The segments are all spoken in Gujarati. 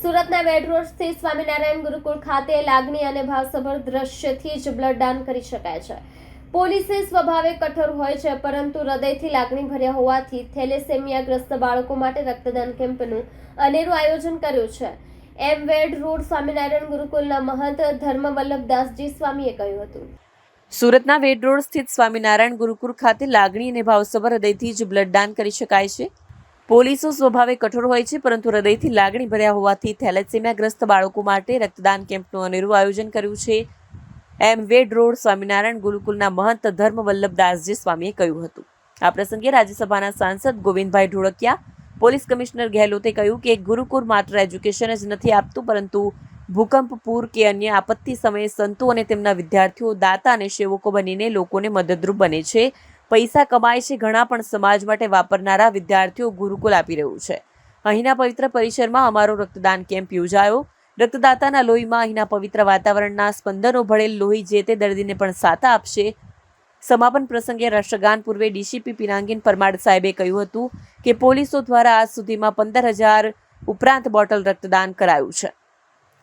સુરતના વેડ રોડ સ્થિત સ્વામિનારાયણ ગુરુકુળ ખાતે લાગણી અને ભાવસભર દ્રશ્યથી જ બ્લડ દાન કરી શકાય છે. પોલીસે સ્વભાવે કઠોર હોય છે, પરંતુ હૃદયથી લાગણી ભર્યા હોવાથી થેલેસેમિયાગ્રસ્ત બાળકો માટે રક્તદાન કેમ્પનું અનેરું આયોજન કર્યું છે. એમ વેડ રોડ સ્વામિનારાયણ ગુરુકુલના મહંત ધર્મવલ્લભદાસજી સ્વામીએ કહ્યું હતું. સુરતના વેડ રોડ સ્થિત સ્વામિનારાયણ ગુરુકુળ ખાતે લાગણી અને ભાવસભર હૃદયથી જ બ્લડ દાન કરી શકાય છે. પોલીસો સ્વભાવે કઠોર હોય છે, પરંતુ હૃદયથી લાગણી ભર્યા હોવાથી થેલેસેમિયાગ્રસ્ત બાળકો માટે રક્તદાન કેમ્પનું અનેરું આયોજન કર્યું છે. એમ વેડ રોડ સ્વામિનારાયણ ગુરુકુલના મહંત ધર્મ વલ્લભદાસજી સ્વામીએ કહ્યું હતું. આ પ્રસંગે રાજ્યસભાના સાંસદ ગોવિંદભાઈ ઢોળકિયા, પોલીસ કમિશનર ગેહલોતે કહ્યું કે ગુરુકુળ માત્ર એજ્યુકેશન જ નથી આપતું, પરંતુ ભૂકંપ, પૂર કે અન્ય આપત્તિ સમયે સંતો અને તેમના વિદ્યાર્થીઓ દાતા અને સેવકો બનીને લોકોને મદદરૂપ બને છે. પૈસા કમાય છે ઘણા પણ સમાજ માટે વાપરનારા વિદ્યાર્થીઓ ગુરુકુલ આપી રહ્યું છે. અહીંના પવિત્ર પરિસરમાં અમારો રક્તદાન કેમ્પ યોજાયો. રક્તદાતાના લોહીમાં અહીંના પવિત્ર વાતાવરણના સ્પંદનો ભળેલ લોહી જે તે દર્દીને પણ સાતા આપશે. સમાપન પ્રસંગે રાષ્ટ્રગાન પૂર્વે ડીસીપી પિનાંગીન પરમાર સાહેબે કહ્યું હતું કે પોલીસો દ્વારા આજ સુધીમાં પંદર હજાર ઉપરાંત બોટલ રક્તદાન કરાયું છે.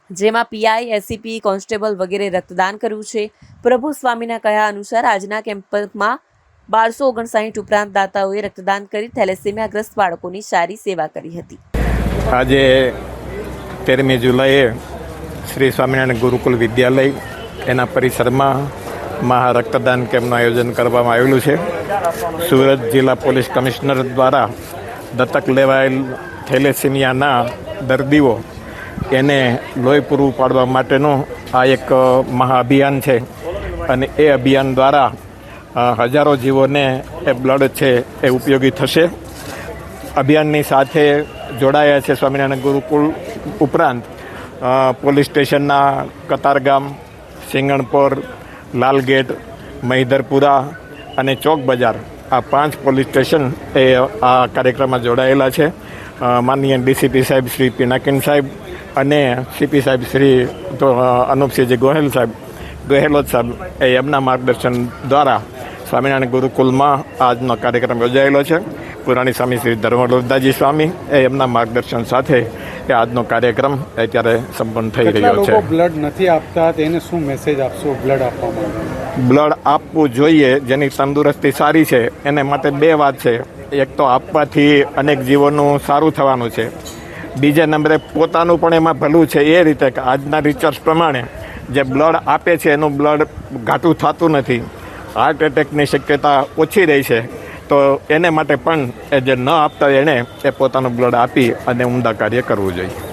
જેમાં પીઆઈ એસીપી કોન્સ્ટેબલ વગેરે રક્તદાન કર્યું છે. પ્રભુ સ્વામીના કહ્યા અનુસાર આજના કેમ્પમાં બારસો ઓગણસાઠ ઉપરાંત દાતાઓએ રક્તદાન કરી થેલેસેમિયાગ્રસ્ત બાળકોની સારી સેવા કરી હતી. આજે તેરમી જુલાઈએ શ્રી સ્વામિનારાયણ ગુરુકુલ વિદ્યાલય એના પરિસરમાં મહા રક્તદાન કેમ્પનું આયોજન કરવામાં આવેલું છે. સુરત જિલ્લા પોલીસ કમિશનર દ્વારા દત્તક લેવાયેલ થેલેસેમિયાના દર્દીઓ એને લોહી પૂરું પાડવા માટેનું આ એક મહાઅભિયાન છે અને એ અભિયાન દ્વારા હજારો જીવોને એ બ્લડ છે એ ઉપયોગી થશે. અભિયાનની સાથે જોડાયા છે સ્વામિનારાયણ ગુરુકુળ ઉપરાંત પોલીસ સ્ટેશનના કતારગામ, સિંગણપોર, લાલગેટ, મહિધરપુરા અને ચોક બજાર આ પાંચ પોલીસ સ્ટેશન એ આ કાર્યક્રમમાં જોડાયેલા છે. માનનીય ડીસીપી સાહેબ શ્રી પિનાકિન સાહેબ અને સીપી સાહેબ શ્રી અનુપસિંહજી ગોહેલ સાહેબ, ગહેલોત સાહેબ એ એમના માર્ગદર્શન દ્વારા સ્વામિનારાયણ ગુરુકુલમાં આજનો કાર્યક્રમ યોજાયેલો છે. પુરાણી સ્વામી શ્રી ધર્મવલ્લભદાસજી સ્વામી એ એમના માર્ગદર્શન સાથે એ આજનો કાર્યક્રમ અત્યારે સંપન્ન થઈ રહ્યો છે. બ્લડ નથી આપતા? તેને શું મેસેજ આપશો બ્લડ આપવા બ્લડ આપવું જોઈએ જેની તંદુરસ્તી સારી છે એને માટે બે વાત છે. એક તો આપવાથી અનેક જીવોનું સારું થવાનું છે. બીજા નંબરે પોતાનું પણ એમાં ભલું છે એ રીતે કે આજના રિસર્ચ પ્રમાણે જે બ્લડ આપે છે એનું બ્લડ ઘાટું થતું નથી. હાર્ટ એટેકની શક્યતા ઓછી રહી છે, તો એને માટે પણ એ જે ન આપતા એણે એ પોતાનું બ્લડ આપી અને ઉમદા કાર્ય કરવું જોઈએ.